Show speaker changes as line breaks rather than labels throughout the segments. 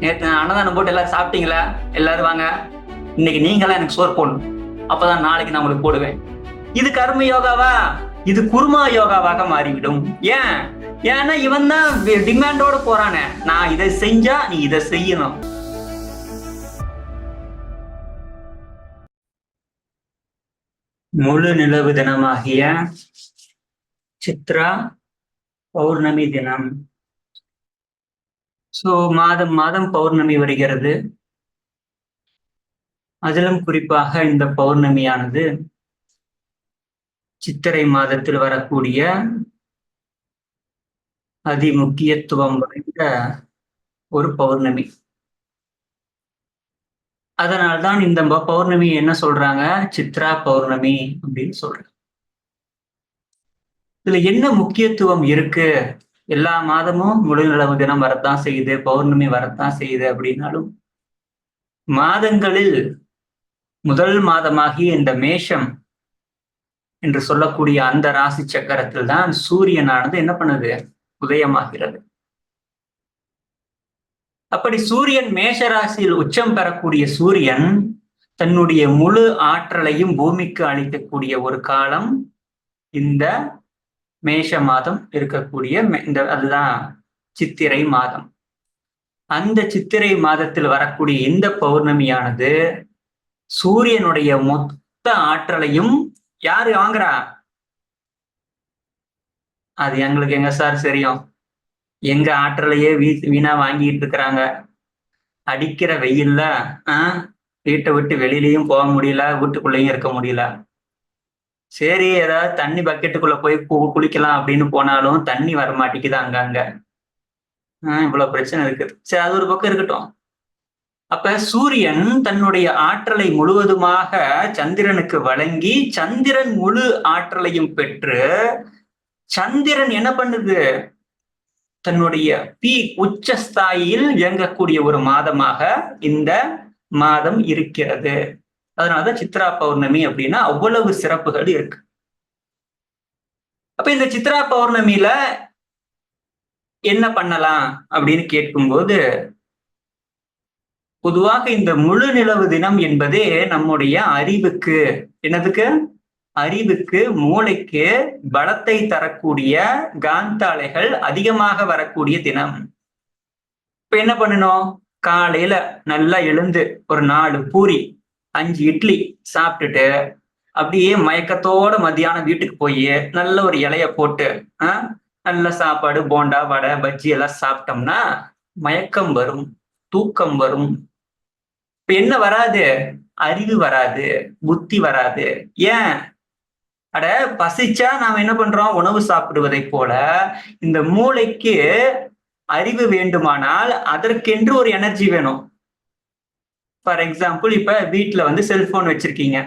நேற்று அன்னதானம் போட்டு எல்லாரும் சாப்பிட்டீங்களா? எல்லாரும் வாங்க. இன்னைக்கு நீங்களாம் எனக்கு சோறு போடணும். அப்பதான் நாளைக்கு நான் உங்களுக்கு போடுவேன். இது கர்ம யோகாவா? இது குருமா யோகாவாக மாறிவிடும். ஏன்? ஏன்னா இவன் தான் டிமாண்டோட போறானே. நான் இதை செஞ்சா நீ இதை செய்யணும். முழு நிலவு தினமாகிய சித்ரா பௌர்ணமி தினம். ஸோ மாதம் மாதம் பௌர்ணமி வருகிறது. அதிலும் குறிப்பாக இந்த பௌர்ணமியானது சித்திரை மாதத்தில் வரக்கூடிய அதி முக்கியத்துவம் வாய்ந்த ஒரு பௌர்ணமி. அதனால்தான் இந்த பௌர்ணமி என்ன சொல்றாங்க? சித்ரா பௌர்ணமி அப்படின்னு சொல்றாங்க. இதுல என்ன முக்கியத்துவம் இருக்கு? எல்லா மாதமும் முழுநிலவு தினம் வரத்தான் செய்யுது பௌர்ணமி வரத்தான் செய்யுது அப்படின்னாலும் மாதங்களில் முதல் மாதமாகிய இந்த மேஷம் என்று சொல்லக்கூடிய அந்த ராசி சக்கரத்தில் தான் சூரியனானது என்ன பண்ணுது? உதயமாகிறது. அப்படி சூரியன் மேஷ ராசியில் உச்சம் பெறக்கூடிய சூரியன் தன்னுடைய முழு ஆற்றலையும் பூமிக்கு அளிக்கக்கூடிய ஒரு காலம் இந்த மேஷ மாதம் இருக்கக்கூடிய மே- இந்த அதுதான் சித்திரை மாதம். அந்த சித்திரை மாதத்தில் வரக்கூடிய இந்த பௌர்ணமியானது சூரியனுடைய மொத்த ஆற்றலையும் யாரு வாங்குறா? அது எங்களுக்கு எங்க சார் தெரியும். எங்க ஆற்றலையே வீ வீணா வாங்கிட்டு இருக்கிறாங்க. அடிக்கிற வெயில்ல ஆஹ் வீட்டை விட்டு வெளியிலயும் போக முடியல வீட்டுக்குள்ளேயும் இருக்க முடியல. சரி ஏதாவது தண்ணி பக்கெட்டுக்குள்ள போய் குளிக்கலாம் அப்படின்னு போனாலும் தண்ணி வர மாட்டேங்குது அங்கங்க ஆஹ் இவ்வளவு பிரச்சனை இருக்குது சரி அது ஒரு பக்கம் இருக்கட்டும். அப்ப சூரியன் தன்னுடைய ஆற்றலை முழுவதுமாக சந்திரனுக்கு வழங்கி சந்திரன் முழு ஆற்றலையும் பெற்று சந்திரன் என்ன பண்ணுது? தன்னுடைய பி உச்சஸ்தாயில் இயங்கக்கூடிய ஒரு மாதமாக இந்த மாதம் இருக்கிறது. அதனாலதான் சித்ரா பௌர்ணமி அப்படின்னா அவ்வளவு சிறப்புகள் இருக்கு. அப்ப இந்த சித்ரா பௌர்ணமியில என்ன பண்ணலாம் அப்படின்னு கேட்கும்போது பொதுவாக இந்த முழு நிலவு தினம் என்பதே நம்முடைய அறிவுக்கு என்னதுக்கு? அறிவுக்கு மூளைக்கு பலத்தை தரக்கூடிய காந்த அலைகள் அதிகமாக வரக்கூடிய தினம். இப்ப என்ன பண்ணணும்? காலையில நல்லா எழுந்து ஒரு நாலு பூரி அஞ்சு இட்லி சாப்பிட்டுட்டு அப்படியே மயக்கத்தோட மத்தியானம் வீட்டுக்கு போய் நல்ல ஒரு இலைய போட்டு நல்ல சாப்பாடு போண்டா வடை பஜ்ஜி எல்லாம் சாப்பிட்டோம்னா மயக்கம் வரும் தூக்கம் வரும். இப்ப என்ன வராது? அறிவு வராது புத்தி வராது. ஏன்? அட பசிச்சா நாம என்ன பண்றோம்? உணவு சாப்பிடுவதை போல இந்த மூளைக்கு அறிவு வேண்டுமானால் அதற்கென்று ஒரு எனர்ஜி வேணும். ஃபார் எக்ஸாம்பிள் இப்ப வீட்டில் வந்து செல்போன் வச்சிருக்கீங்க.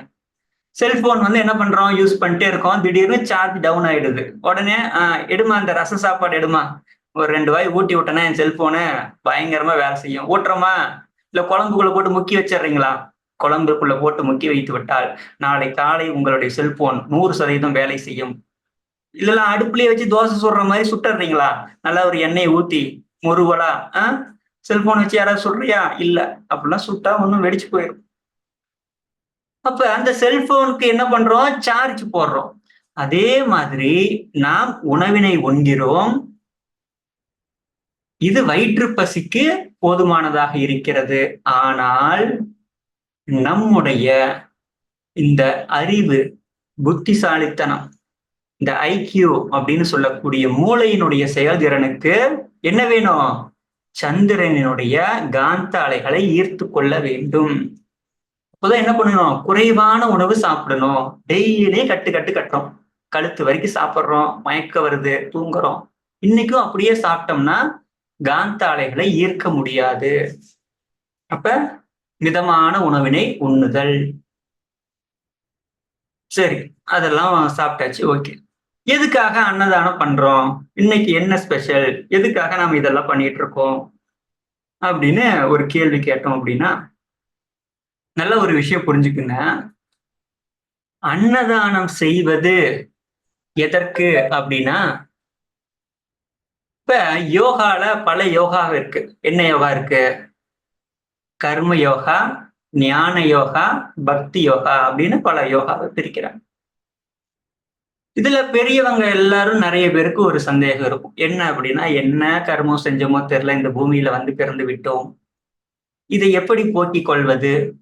செல்போன் வந்து என்ன பண்றோம்? யூஸ் பண்ணிட்டே இருக்கோம். திடீர்னு சார்ஜ் டவுன் ஆயிடுது. உடனே எடுமா அந்த ரச சாப்பாடு எடுமா? ஒரு ரெண்டு வாய் ஊட்டி விட்டேன்னா என் செல்போனு பயங்கரமா வேலை செய்யும். ஊட்டுறோமா? இல்ல குழம்புக்குள்ள போட்டு முக்கி வச்சிடுறீங்களா? குழம்புக்குள்ள போட்டு முக்கி வைத்து விட்டால் நாளை காலை உங்களுடைய செல்போன் நூறு சதவீதம் வேலை செய்யும். இல்லைன்னா அடுப்புலயே வச்சு தோசை சுடுற மாதிரி சுட்டுறீங்களா நல்லா ஒரு எண்ணெய் ஊத்தி முருவலா ஆஹ் செல்போன் வச்சு யாராவது சொல்றியா? இல்ல. அப்படிலாம் சுட்டா ஒன்றும் வெடிச்சு போயிடும் அப்ப அந்த செல்போனுக்கு என்ன பண்றோம்? சார்ஜ் போடுறோம். அதே மாதிரி நாம் உணவினை உண்கிறோம். இது வயிற்று பசிக்கு போதுமானதாக இருக்கிறது. ஆனால் நம்முடைய இந்த அறிவு புத்திசாலித்தனம் இந்த ஐக்கியூ அப்படின்னு சொல்லக்கூடிய மூளையினுடைய செயல்திறனுக்கு என்ன வேணும்? சந்திரனினுடைய காந்த அலைகளை ஈர்த்து கொள்ள வேண்டும். அப்போதான் என்ன பண்ணணும் குறைவான உணவு சாப்பிடணும். டெய்லி கட்டு கட்டு கட்டுறோம். கழுத்து வரைக்கும் சாப்பிட்றோம். மயக்க வருது. தூங்குறோம். இன்னைக்கும் அப்படியே சாப்பிட்டோம்னா காந்த அலைகளை ஈர்க்க முடியாது. அப்ப மிதமான உணவினை உண்ணுதல். சரி அதெல்லாம் சாப்பிட்டாச்சு. ஓகே. எதுக்காக அன்னதானம் பண்றோம்? இன்னைக்கு என்ன ஸ்பெஷல் எதுக்காக நாம இதெல்லாம் பண்ணிட்டு இருக்கோம் அப்படின்னு ஒரு கேள்வி கேட்டோம் அப்படின்னா நல்ல ஒரு விஷயம் புரிஞ்சுக்குங்க. அன்னதானம் செய்வது எதற்கு அப்படின்னா இப்ப யோகால பல யோகா இருக்கு. என்ன யோகா இருக்கு? கர்ம யோகா ஞான யோகா பக்தி யோகா அப்படின்னு பல யோகாவை பிரிக்கிறாங்க. இதுல பெரியவங்க எல்லாரும் நிறைய பேருக்கு ஒரு சந்தேகம் இருக்கும். என்ன அப்படின்னா என்ன கர்மம் செஞ்சோமோ தெரியல இந்த பூமியில வந்து பிறந்து விட்டோம். இதை எப்படி போக்கிக் கொள்வது?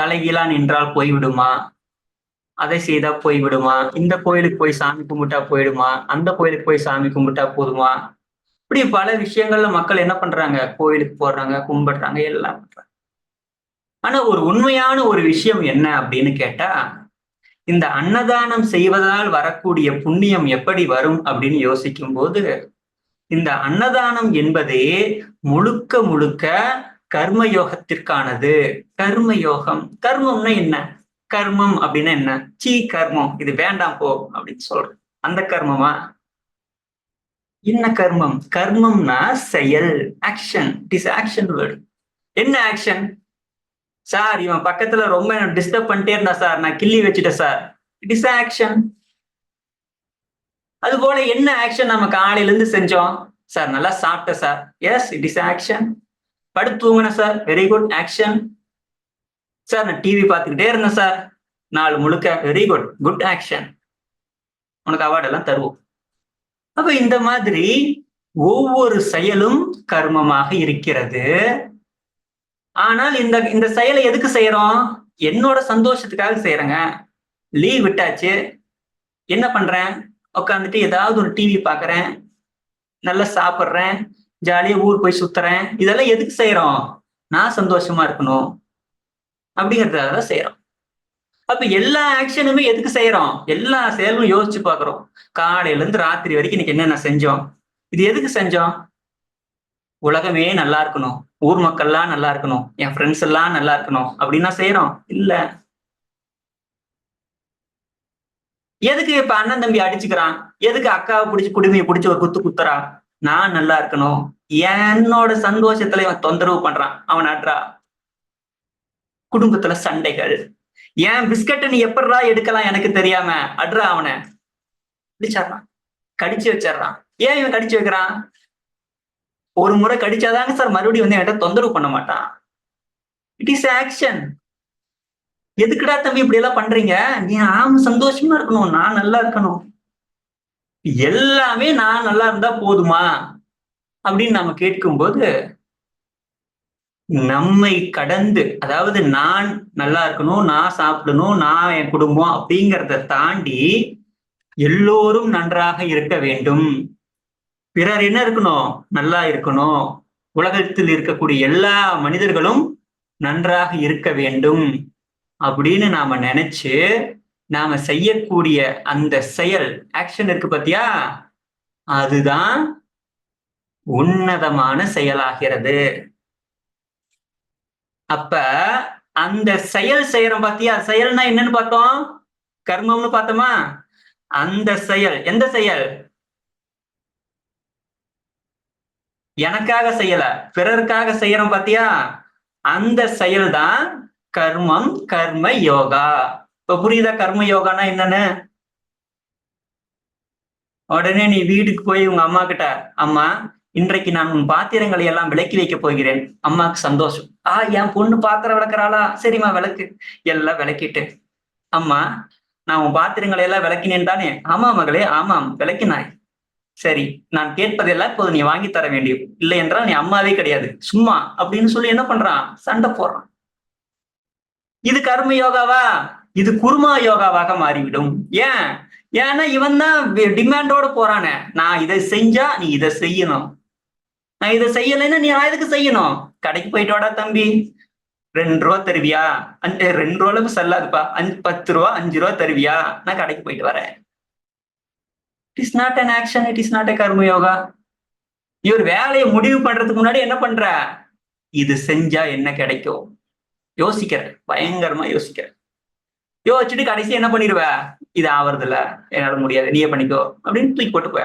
தலைகீழா நின்றால் போய்விடுமா? அதை செய்தா போய்விடுமா? இந்த கோயிலுக்கு போய் சாமி கும்பிட்டா போயிடுமா? அந்த கோயிலுக்கு போய் சாமி கும்பிட்டா போதுமா? இப்படி பல விஷயங்கள்ல மக்கள் என்ன பண்றாங்க? கோயிலுக்கு போடுறாங்க கும்பிடுறாங்க எல்லாம் பண்றாங்க. ஆனா ஒரு உண்மையான ஒரு விஷயம் என்ன அப்படின்னு கேட்டா இந்த அன்னதானம் செய்வதால் வரக்கூடிய புண்ணியம் எப்படி வரும் அப்படின்னு யோசிக்கும் போது இந்த அன்னதானம் என்பதே முழுக்க முழுக்க கர்ம யோகத்திற்கானது கர்ம யோகம் கர்மம்னா என்ன? கர்மம் அப்படின்னா என்ன? சீ கர்மம். இது வேண்டாம் போ அப்படின்னு சொல்றேன் அந்த கர்மமா? என்ன கர்மம்? கர்மம்னா செயல். Action it is action word என்ன ஆக்ஷன் சார் இவன் பக்கத்துல ரொம்ப டிஸ்டர்ப் பண்ணிட்டே இருந்தா சார். நான் கிள்ளி வச்சுட்டேன் சார். இட் இஸ் ஆக்ஷன் அது போல என்ன ஆக்ஷன் நம்ம காலையில இருந்து செஞ்சோம்? சார் நல்லா சாப்பிட்டேன் sir. Yes it is action படுத்து தூங்கினேன் sir. Very good action sir நான் டிவி பார்த்துக்கிட்டே இருந்தேன் சார். நாலு முழுக்க வெரி குட் குட் ஆக்ஷன் உனக்கு அவார்டு எல்லாம் தருவோம். அப்ப இந்த மாதிரி ஒவ்வொரு செயலும் கர்மமாக இருக்கிறது. ஆனால் இந்த இந்த செயலை எதுக்கு செய்யறோம் என்னோட சந்தோஷத்துக்காக செய்யறேங்க லீவ் விட்டாச்சு. என்ன பண்றேன்? உட்காந்துட்டு ஏதாவது ஒரு டிவி பாக்குறேன். நல்லா சாப்பிட்றேன். ஜாலியா ஊர் போய் சுத்துறேன். இதெல்லாம் எதுக்கு செய்யறோம் நான் சந்தோஷமா இருக்கணும். அப்படிங்கிறதுக்காக தான் செய்யறோம் அப்ப எல்லா ஆக்ஷனுமே எதுக்கு செய்யறோம் எல்லா செயலும் யோசிச்சு பாக்குறோம். காலையில இருந்து ராத்திரி வரைக்கும் இன்னைக்கு என்னென்ன செஞ்சோம்? இது எதுக்கு செஞ்சோம்? உலகமே நல்லா இருக்கணும். ஊர் மக்கள்லாம் நல்லா இருக்கணும். என் ஃப்ரெண்ட்ஸ் எல்லாம் நல்லா இருக்கணும். அப்படின்னா செய்யறோம் இல்ல. எதுக்கு இப்ப அண்ணன் தம்பி அடிச்சுக்கிறான்? எதுக்கு அக்காவை பிடிச்சி குடுமையை பிடிச்சி ஒரு குத்து குத்துறா? நான் நல்லா இருக்கணும். என்னோட சந்தோஷத்துல இவன் தொந்தரவு பண்றான். அவன் அட்ரா குடும்பத்துல சண்டைகள். ஏன் பிஸ்கட்டை நீ எப்படா எடுக்கலாம் எனக்கு தெரியாம? அட்ரா அவனை. பிடிச்சாடுறான் கடிச்சு வச்சிடறான். ஏன் இவன் கடிச்சு வைக்கிறான்? ஒரு முறை கடிச்சாதாங்க சார் மறுபடியும் வந்து என்கிட்ட தொந்தரவு பண்ண மாட்டான். இட் இஸ் ஆக்ஷன் எதுக்குடா தம்பி இப்படி எல்லாம் பண்றீங்க? நீ ஆம் சந்தோஷமா இருக்கணும். நான் நல்லா இருக்கணும். எல்லாமே நான் நல்லா இருந்தா போதுமா? அப்படின்னு நாம கேட்கும்போது நம்மை கடந்து அதாவது நான் நல்லா இருக்கணும் நான் சாப்பிடணும் நான் என் குடும்பம் அப்படிங்கிறத தாண்டி எல்லோரும் நன்றாக இருக்க வேண்டும். பிறர் என்ன இருக்கணும்? நல்லா இருக்கணும். உலகத்தில் இருக்கக்கூடிய எல்லா மனிதர்களும் நன்றாக இருக்க வேண்டும் அப்படின்னு நாம நினைச்சு நாம செய்யக்கூடிய அந்த செயல் ஆக்ஷன் இருக்கு பத்தியா? அதுதான் உன்னதமான செயலாகிறது. அப்ப அந்த செயல் செய்யறோம் பாத்தியா? செயல்னா என்னன்னு பார்த்தோம்? கர்மம்னு பார்த்தோமா? அந்த செயல். எந்த செயல்? எனக்காக செய்யல. பிறருக்காக செய்யறோம் பாத்தியா? அந்த செயல் தான் கர்மம் கர்ம யோகா. இப்ப புரியுதா கர்ம யோகானா என்னன்னு? உடனே நீ வீட்டுக்கு போய் உங்க அம்மா கிட்ட அம்மா இன்றைக்கு நான் உன் பாத்திரங்களை எல்லாம் விளக்கி வைக்க போகிறேன். அம்மாவுக்கு சந்தோஷம். ஆ என் பொண்ணு பாத்திரம் விளக்குறாளா? சரிம்மா விளக்கு. எல்லாம் விளக்கிட்டு. அம்மா நான் உன் பாத்திரங்களை எல்லாம் விளக்கினேன் தானே? ஆமா மகளே ஆமாம் விளக்கினாய். சரி நான் கேட்பதெல்லாம் இப்போது நீ வாங்கி தர வேண்டியும் இல்லை என்றால் நீ அம்மாவே கிடையாது. சும்மா அப்படின்னு சொல்லி என்ன பண்றான்? சண்டை போடுறான். இது கர்ம யோகாவா? இது குருமா யோகாவாக மாறிவிடும். ஏன்? ஏன்னா இவன் தான் டிமாண்டோட போறானே. நான் இதை செஞ்சா நீ இதை செய்யணும். நான் இதை செய்யலைன்னா நீ நான் எதுக்கு செய்யணும்? கடைக்கு போயிட்டு வாடா தம்பி. ரெண்டு ரூபா தருவியா? அஞ்சு ரெண்டு ரூபாய்க்கு செல்லாதுப்பா. அஞ்சு பத்து ரூபா அஞ்சு ரூபா தருவியா? நான் கடைக்கு போயிட்டு வரேன். It is not an action it is not a karma yoga இவர் வேலையை முடிவு பண்றதுக்கு முன்னாடி என்ன பண்ற? இது செஞ்சா என்ன கிடைக்கும்? யோசிக்கிற பயங்கரமா யோசிக்கிற. யோசிச்சுட்டு கடைசி என்ன பண்ணிடுவ இது ஆவறது இல்ல என்னால முடியாது நீயே பண்ணிக்கோ அப்படின்னு தூக்கி போட்டு போய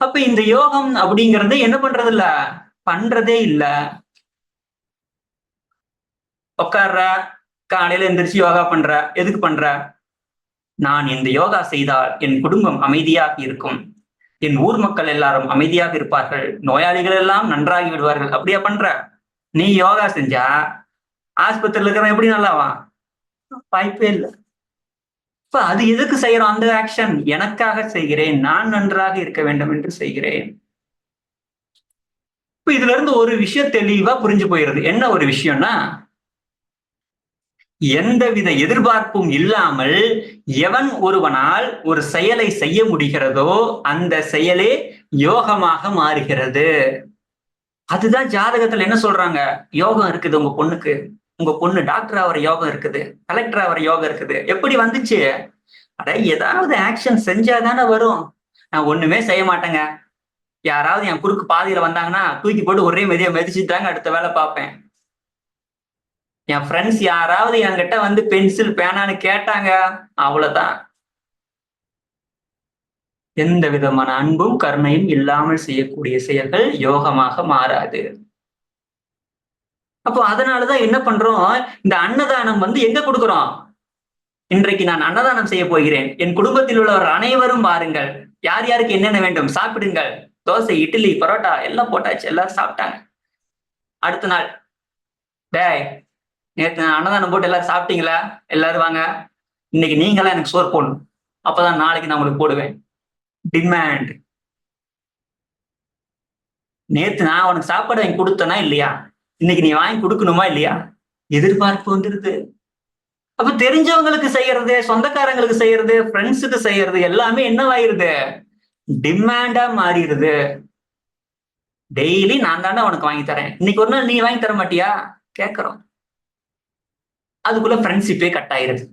அப்ப இந்த யோகம் அப்படிங்கறது என்ன பண்றது இல்ல பண்றதே இல்ல. உட்கார்ற காலையில எந்திரிச்சு யோகா பண்ற எதுக்கு பண்ற? நான் இந்த யோகா செய்தால் என் குடும்பம் அமைதியாக இருக்கும். என் ஊர் மக்கள் எல்லாரும் அமைதியாக இருப்பார்கள். நோயாளிகள் எல்லாம் நன்றாகி விடுவார்கள். அப்படியா பண்ற? நீ யோகா செஞ்சா ஆஸ்பத்திரியில் இருக்கிறவன் எப்படி நல்லாவா வாய்ப்பே இல்லை. இப்ப அது எதுக்கு செய்யறோம்? அந்த ஆக்ஷன் எனக்காக செய்கிறேன். நான் நன்றாக இருக்க வேண்டும் என்று செய்கிறேன். இப்ப இதுல இருந்து ஒரு விஷயம் தெளிவா புரிஞ்சு போயிருது. என்ன ஒரு விஷயம்னா எந்தவித எதிர்பார்ப்பும் இல்லாமல் எவன் ஒருவனால் ஒரு செயலை செய்ய முடிகிறதோ அந்த செயலே யோகமாக மாறுகிறது. அதுதான் ஜாதகத்துல என்ன சொல்றாங்க? யோகம் இருக்குது உங்க பொண்ணுக்கு. உங்க பொண்ணு டாக்டர் ஆகிற யோகம் இருக்குது. கலெக்டர் ஆகிற யோகம் இருக்குது. எப்படி வந்துச்சு? அட ஏதாவது ஆக்ஷன் செஞ்சாதானே வரும். நான் ஒண்ணுமே செய்ய மாட்டேங்க. யாராவது என் குறுக்கு பாதியில வந்தாங்கன்னா தூக்கி போட்டு ஒரே மெதிய மெதிச்சுட்டாங்க அடுத்த வேலை பார்ப்பேன். என் ஃப்ரெண்ட்ஸ் யாராவது என்கிட்ட வந்து பென்சில் பேனான்னு கேட்டாங்க அவ்வளவுதான். எந்த விதமான அன்பும் கருணையும் இல்லாமல் செய்யக்கூடிய செயல்கள் யோகமாக மாறாது. அப்போ அதனாலதான் என்ன பண்றோம்? இந்த அன்னதானம் வந்து எங்க கொடுக்குறோம்? இன்றைக்கு நான் அன்னதானம் செய்ய போகிறேன். என் குடும்பத்தில் உள்ளவர் அனைவரும் பாருங்கள் யார் யாருக்கு என்னென்ன வேண்டும்? சாப்பிடுங்கள். தோசை இட்லி பரோட்டா எல்லாம் போட்டாச்சு. எல்லாரும் சாப்பிட்டாங்க. அடுத்த நாள். டேய் நேற்று அன்னதானம் போட்டு எல்லாரும் சாப்பிட்டீங்களா? எல்லாரும் வாங்க. இன்னைக்கு நீங்களாம் எனக்கு சோறு போடணும். அப்பதான் நாளைக்கு நான் உங்களுக்கு போடுவேன். டிமாண்ட் நேத்து நான் உனக்கு சாப்பாடு வாங்கி கொடுத்தனா இல்லையா? இன்னைக்கு நீ வாங்கி கொடுக்கணுமா இல்லையா? எதிர்பார்ப்பு வந்துருது. அப்ப தெரிஞ்சவங்களுக்கு செய்யறது சொந்தக்காரங்களுக்கு செய்யறது ஃப்ரெண்ட்ஸுக்கு செய்யறது எல்லாமே என்னவாயிருது? டிமாண்டா மாறிடுது டெய்லி நான் தானே உனக்கு வாங்கி தரேன். இன்னைக்கு ஒரு நாள் நீ வாங்கி தர மாட்டியா? கேட்கறோம் அதுக்குள்ள ஃப்ரெண்ட்ஷிப்பே கட் ஆயிருது.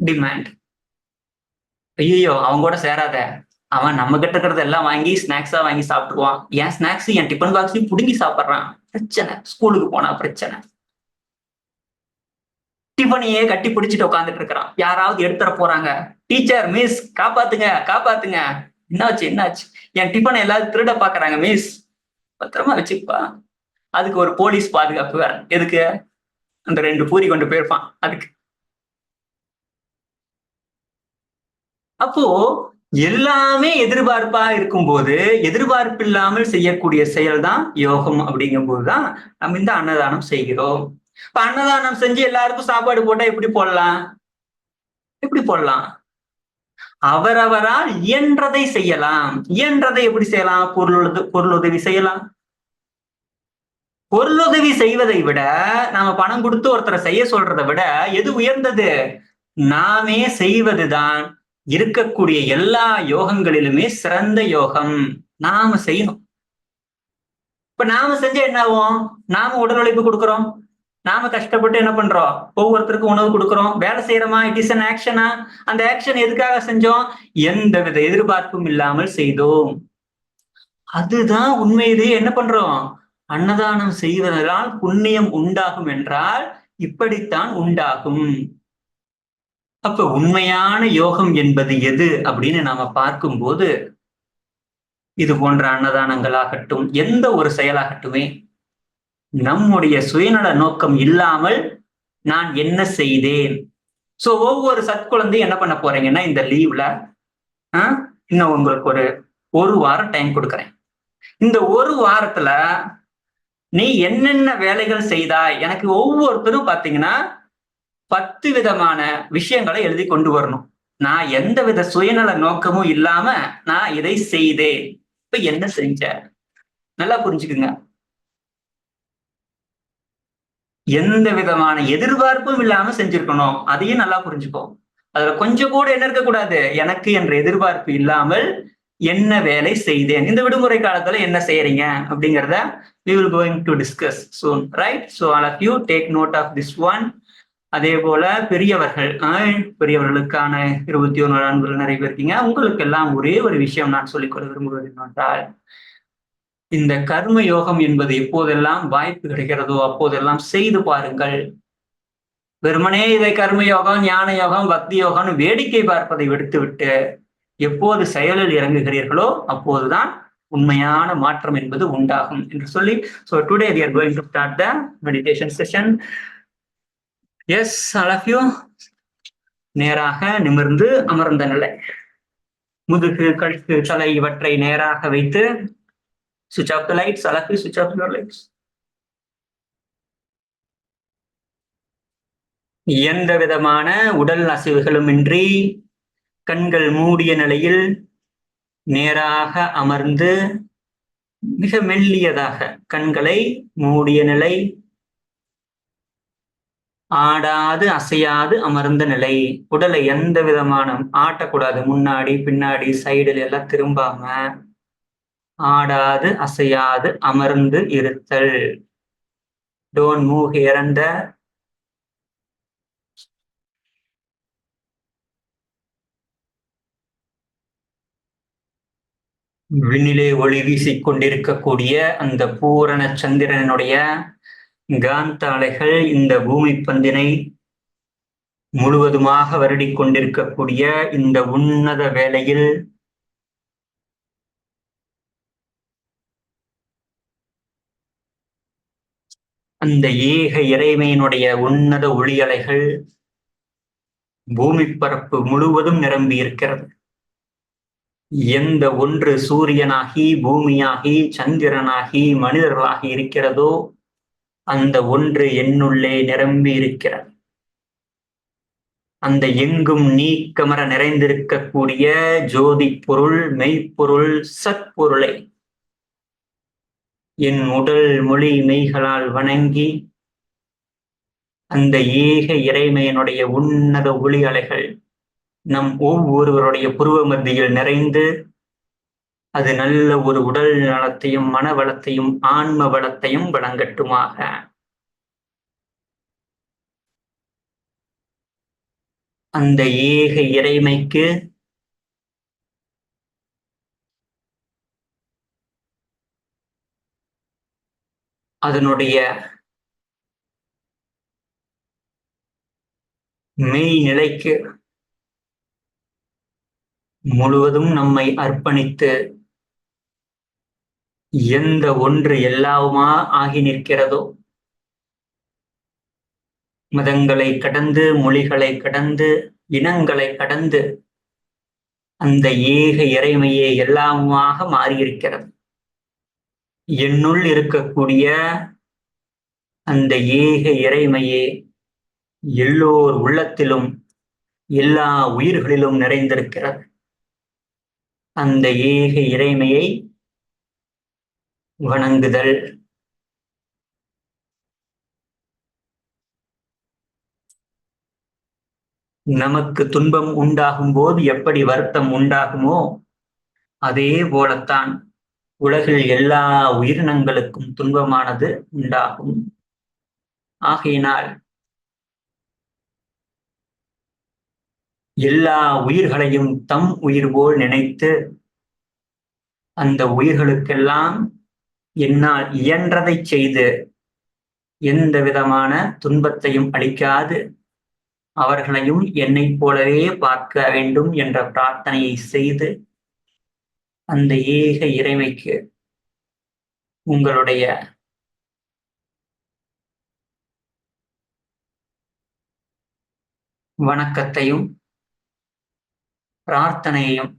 டிமாண்ட் ஐயோ அவங்க கூட சேராத. அவன் நம்ம கிட்ட இருக்கிறத எல்லாம் வாங்கி ஸ்நாக்ஸா வாங்கி சாப்பிட்டுருவான். என் ஸ்நாக்ஸ் என் டிஃபன் பாக்ஸையும் புடுங்கி சாப்பிட்றான். பிரச்சனை. ஸ்கூலுக்கு போனா பிரச்சனை. டிஃபனையே கட்டி பிடிச்சிட்டு உட்காந்துட்டு இருக்கிறான். யாராவது எடுத்துற போறாங்க. டீச்சர் மிஸ் காப்பாத்துங்க காப்பாத்துங்க. என்னாச்சு என்னாச்சு? என் டிஃபனை எல்லாரும் திருட பாக்குறாங்க மிஸ் பத்திரமா வச்சுப்பா. அதுக்கு ஒரு போலீஸ் பாதுகாப்பு வேற எதுக்கு? அந்த ரெண்டு பூரி கொண்டு போயிருப்பான். அதுக்கு. அப்போ எல்லாமே எதிர்பார்ப்பா இருக்கும்போது எதிர்பார்ப்பு இல்லாமல் செய்யக்கூடிய செயல் தான் யோகம் அப்படிங்கும் போதுதான் நம்ம இந்த அன்னதானம் செய்கிறோம். இப்ப அன்னதானம் செஞ்சு எல்லாருக்கும் சாப்பாடு போட்டா எப்படி போடலாம்? எப்படி போடலாம்? அவரவரால் இயன்றதை செய்யலாம். இயன்றதை எப்படி செய்யலாம்? பொருள் பொருள் உதவி செய்யலாம். பொருளுதவி செய்வதை விட நாம பணம் கொடுத்து ஒருத்தரை செய்ய சொல்றதை விட எது உயர்ந்தது? நாமே செய்வதுதான் இருக்கக்கூடிய எல்லா யோகங்களிலுமே சிறந்த யோகம். நாம செய்யணும். இப்ப நாம செஞ்ச என்ன ஆகும்? நாம உடல் உழைப்பு கொடுக்குறோம். நாம கஷ்டப்பட்டு என்ன பண்றோம்? ஒவ்வொருத்தருக்கும் உணவு கொடுக்குறோம். வேலை செய்யறோமா? இட் இஸ் அன் ஆக்ஷனா அந்த ஆக்ஷன் எதுக்காக செஞ்சோம்? எந்த வித எதிர்பார்ப்பும் இல்லாமல் செய்தோம். அதுதான் உண்மையிலேயே என்ன பண்றோம்? அன்னதானம் செய்வதனால் புண்ணியம் உண்டாகும் என்றால் இப்படித்தான் உண்டாகும். அப்ப உண்மையான யோகம் என்பது எது அப்படின்னு நாம பார்க்கும்போது இது போன்ற அன்னதானங்களாகட்டும் எந்த ஒரு செயலாகட்டுமே நம்முடைய சுயநல நோக்கம் இல்லாமல் நான் என்ன செய்தேன்? சோ ஒவ்வொரு சத்குழந்தையும் என்ன பண்ண போறீங்கன்னா இந்த லீவ்ல இன்னும் உங்களுக்கு ஒரு ஒரு வாரம் டைம் கொடுக்குறேன். இந்த ஒரு வாரத்துல நீ என்னென்ன வேலைகள் செய்தாய்? எனக்கு ஒவ்வொருத்தரும் பார்த்தீங்கன்னா பத்து விதமான விஷயங்களை எழுதி கொண்டு வரணும். நான் எந்த வித சுயநல நோக்கமும் இல்லாம நான் இதை செய்தேன். இப்ப என்ன செஞ்ச? நல்லா புரிஞ்சுக்குங்க. எந்த விதமான எதிர்பார்ப்பும் இல்லாம செஞ்சிருக்கணும். அதையும் நல்லா புரிஞ்சுக்கோ. அதுல கொஞ்சம் கூட என்ன இருக்கக்கூடாது? எனக்கு என்ற எதிர்பார்ப்பு இல்லாமல் என்ன வேலை செய்தேன்? இந்த விடுமுறை காலத்துல என்ன செய்யறீங்க அப்படிங்கிறத we will going to discuss soon right so all of you take note of this one அதே போல பெரியவர்கள் பெரியவர்களுக்கான இருபத்தி ஒன்று அன்புகள் நிறைய பேர் இருக்கீங்க. உங்களுக்கு எல்லாம் ஒரே ஒரு விஷயம் நான் சொல்லிக்கொள்ள விரும்புவது என்னென்றால் இந்த கர்ம யோகம் என்பது எப்போதெல்லாம் வாய்ப்பு கிடைக்கிறதோ அப்போதெல்லாம் செய்து பாருங்கள். வெறுமனே இதை கர்ம யோகம் ஞான யோகம் பக்தி யோகம்னு வேடிக்கை பார்ப்பதை விடுத்துவிட்டு எப்போது செயலில் இறங்குகிறீர்களோ அப்போதுதான் உண்மையான மாற்றம் என்பது உண்டாகும் என்று சொல்லி so today we are going to start the meditation session yes அழகியோ நேராக நிமிர்ந்து அமர்ந்த நிலை. முதுகு கழுத்து தலை இவற்றை நேராக வைத்து சுவிச் ஆஃப் த லைட்ஸ் அழகு சுவிச் ஆஃப் த லைட்ஸ் எந்த விதமான உடல் அசைவுகளும் இன்றி கண்கள் மூடிய நிலையில் நேராக அமர்ந்து மிக மெல்லியதாக கண்களை மூடிய நிலை ஆடாது அசையாது அமர்ந்த நிலை. உடலை எந்த விதமான ஆட்டக்கூடாது. முன்னாடி பின்னாடி சைடுல எல்லாம் திரும்பாம ஆடாது அசையாது அமர்ந்து இருத்தல். டோன்ட் மூவ் இறந்த விண்ணிலே ஒளி வீசிக் கொண்டிருக்கக்கூடிய அந்த பூரண சந்திரனுடைய காந்த அலைகள் இந்த பூமி பந்தினை முழுவதுமாக வருடிக் கொண்டிருக்கக்கூடிய இந்த உன்னத வேளையில் அந்த ஏக இறைமையினுடைய உன்னத ஒளியலைகள் பூமி பரப்பு முழுவதும் நிரம்பி இருக்கிறது எந்த ஒன்று சூரியனாகி பூமியாகி சந்திரனாகி மனிதர்களாகி இருக்கிறதோ அந்த ஒன்று என்னுள்ளே நிரம்பி இருக்கிறது. அந்த எங்கும் நீக்கமர நிறைந்திருக்கக்கூடிய ஜோதி பொருள் மெய்ப்பொருள் சற்பொருளை என் உடல் மொழி மெய்களால் வணங்கி அந்த ஏக இறைமையனுடைய உன்னத ஒளி அலைகள் நம் ஒவ்வொருவருடைய புருவ மத்தியில் நிறைந்து அது நல்ல ஒரு உடல் நலத்தையும் மன வளத்தையும் ஆன்ம வளத்தையும் வழங்கட்டுமாக. அந்த ஏக இறைமைக்கு அதனுடைய மெய் நிலைக்கு முழுவதும் நம்மை அர்ப்பணித்து எந்த ஒன்று எல்லாவுமா ஆகி நிற்கிறதோ மதங்களை கடந்து மொழிகளை கடந்து இனங்களை கடந்து அந்த ஏக இறைமையே எல்லாமாக மாறியிருக்கிறது. என்னுள் இருக்கக்கூடிய அந்த ஏக இறைமையே எல்லோர் உள்ளத்திலும் எல்லா உயிர்களிலும் நிறைந்திருக்கிறது. அந்த ஏக இறைமையை வணங்குதல். நமக்கு துன்பம் உண்டாகும் போது எப்படி வருத்தம் உண்டாகுமோ அதே போலத்தான் உலகில் எல்லா உயிரினங்களுக்கும் துன்பமானது உண்டாகும். ஆகையினால் எல்லா உயிர்களையும் தம் உயிர் போல் நினைத்து அந்த உயிர்களுக்கெல்லாம் என்னால் இயன்றதை செய்து எந்த விதமான துன்பத்தையும் அளிக்காது அவர்களையும் என்னைப் போலவே பார்க்க வேண்டும் என்ற பிரார்த்தனையை செய்து அந்த ஏக இறைமைக்கு உங்களுடைய வணக்கத்தையும் பிரார்த்தனையும்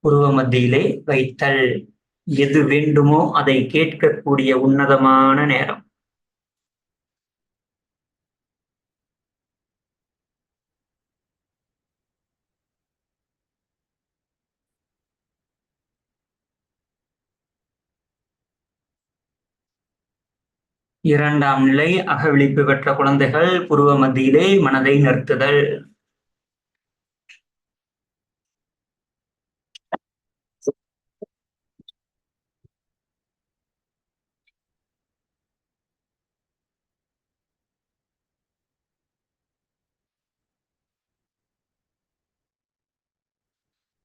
உருவ மத்தியிலே வைத்தல். எது வேண்டுமோ அதை கேட்கக்கூடிய உன்னதமான நேரம். இரண்டாம் நிலை அகவிழிப்பு பெற்ற குழந்தைகள் புருவ மத்தியிலே மனதை நிறுத்துதல்.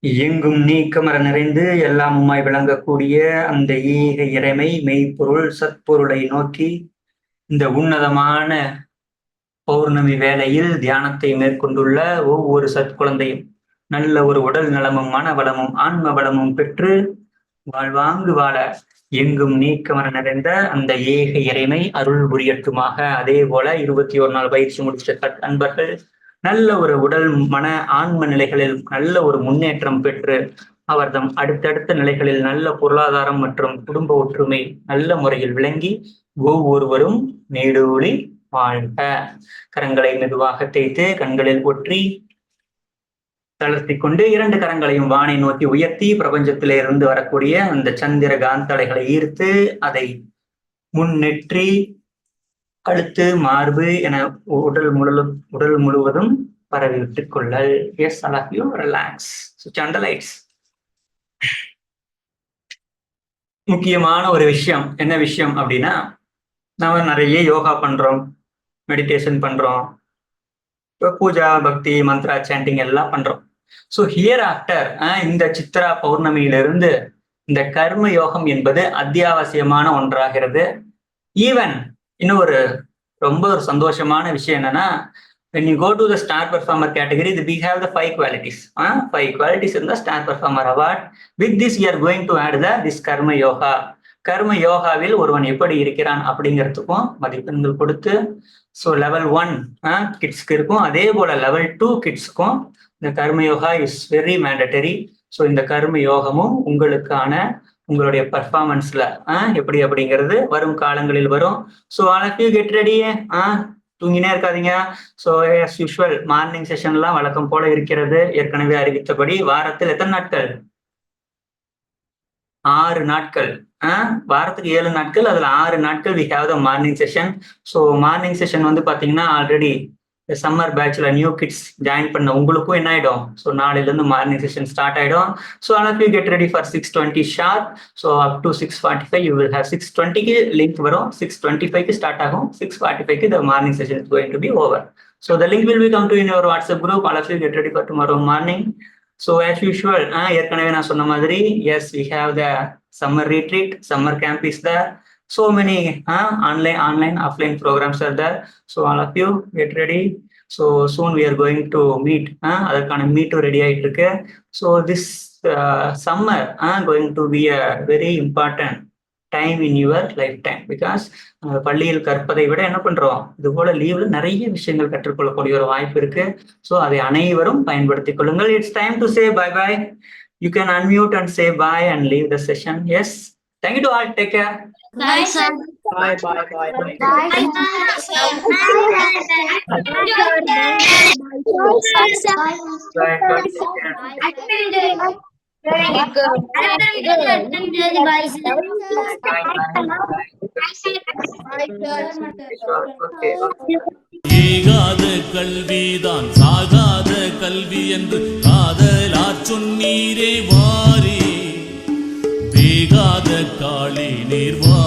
எங்கும் நீக்கமர நிறைந்து எல்லாமுமாய் விளங்கக்கூடிய அந்த ஈக இறைமை மெய்ப்பொருள் சத்பொருளை நோக்கி இந்த உன்னதமான பௌர்ணமி வேளையில் தியானத்தை மேற்கொண்டுள்ள ஒவ்வொரு சத்குழந்தையும் நல்ல ஒரு உடல் நலமும் மன வளமும் ஆன்ம வளமும் பெற்று வாழ்வாங்கு வாழ எங்கும் நீக்கமர நிறைந்த அந்த ஏக இறைமை அருள் புரியட்டுமாக. அதே போல இருபத்தி ஒரு நாள் பயிற்சி முடிச்ச அன்பர்கள் நல்ல ஒரு உடல் மன ஆன்ம நிலைகளில் நல்ல ஒரு முன்னேற்றம் பெற்று அவர்தம் அடுத்தடுத்த நிலைகளில் நல்ல பொருளாதாரம் மற்றும் குடும்ப ஒற்றுமை நல்ல முறையில் விளங்கி ஒவ்வொருவரும் நீடூழி வாழ்க. கரங்களை மெதுவாக தேய்த்து கண்களில் ஒற்றி தளர்த்தி கொண்டு இரண்டு கரங்களையும் வானை நோக்கி உயர்த்தி பிரபஞ்சத்திலே இருந்து வரக்கூடிய அந்த சந்திர காந்தலைகளை ஈர்த்து அதை முன்னெற்றி கழுத்து மார்பு என உடல் முழு உடல் முழுவதும் பரவி விட்டுக் கொள்ளல். Yes Alok you relax switch on lights முக்கியமான ஒரு விஷயம். என்ன விஷயம் அப்படின்னா நம்ம நிறைய யோகா பண்றோம் மெடிடேஷன் பண்றோம் பூஜா பக்தி மந்த்ரா சாண்டிங் எல்லாம் பண்றோம். ஸோ ஹியர் ஆஃப்டர் இந்த சித்ரா பௌர்ணமியிலிருந்து இந்த கர்ம யோகம் என்பது அத்தியாவசியமான ஒன்றாகிறது. ஈவன் இன்னும் ஒரு ரொம்ப ஒரு சந்தோஷமான விஷயம் என்னன்னா when you go to the star performer category இது we have the five qualities five qualities இருந்தால் star performer award with this you are going to add the this karma yoga karma யோகாவில் ஒருவன் எப்படி இருக்கிறான் அப்படிங்கிறதுக்கும் மதிப்பெண்கள் கொடுத்து ஸோ லெவல் ஒன் ஆ கிட்ஸ்க்கு இருக்கும் அதே போல் லெவல் டூ கிட்ஸுக்கும் இந்த karma yoga is very mandatory so இந்த கர்ம யோகமும் உங்களுக்கான உங்களுடைய பர்ஃபார்மன்ஸ்ல எப்படி அப்படிங்கிறது வரும் காலங்களில் வரும். So all of you get ready தூங்கினே இருக்காதீங்க. ஸோ எஸ் யூஷுவல் மார்னிங் செஷன்லாம் வழக்கம் போல இருக்கிறது. ஏற்கனவே அறிவித்தபடி வாரத்தில் எத்தனை நாட்கள்? ஆறு நாட்கள் வாரத்துக்கு ஏழு நாட்கள் அதில் ஆறு நாட்கள் we have the morning session so morning session வந்து பார்த்தீங்கன்னா ஆல்ரெடி சம்மர் பேட்ச்ல நியூ கிட்ஸ் ஜாயின் பண்ண உங்களுக்கும் என்ன ஆயிடும்? ஸோ நாளையிலேருந்து மார்னிங் செஷன் ஸ்டார்ட் ஆயிடும். ஸோ ஆனால் you get ready for six twenty sharp so up to six forty five you will have six டுவெண்ட்டிக்கு லிங்க் வரும். சிக்ஸ் டுவெண்ட்டி ஃபைவ்க்கு ஸ்டார்ட் ஆகும். சிக்ஸ் ஃபார்ட்டி ஃபைவ்க்கு the morning session is going to be over so the link will be come to in your WhatsApp group all of you get ready for tomorrow morning so as usual ஏற்கனவே நான் சொன்ன மாதிரி yes we have the summer retreat summer camp is the so many uh, online online offline programs are there. So all of you get ready. So soon we are going to meet uh, அதற்கான மீட்டும் ready ஆயிட்டு இருக்கு. So this uh, summer uh, going to be a very important time in your life time because பள்ளியில் கற்பதை விட என்ன பண்றோம்? இது போல லீவ்ல நிறைய விஷயங்கள் கற்றுக்கொள்ளக்கூடிய ஒரு வாய்ப்பு இருக்கு. ஸோ அதை அனைவரும் பயன்படுத்திக் கொள்ளுங்கள். It's time to say bye bye you can unmute and say bye and leave the session yes thank you to all take care
Bye, sir.
Bye, bye, bye, bye.
Bye, Very good. Very good. Bye, sir.
Okay
ஏகாத கல்விதான் சாகாத கல்வி என்று காதலாற் சொன்னீரே வாரே நீங்காத காளி நீர்வா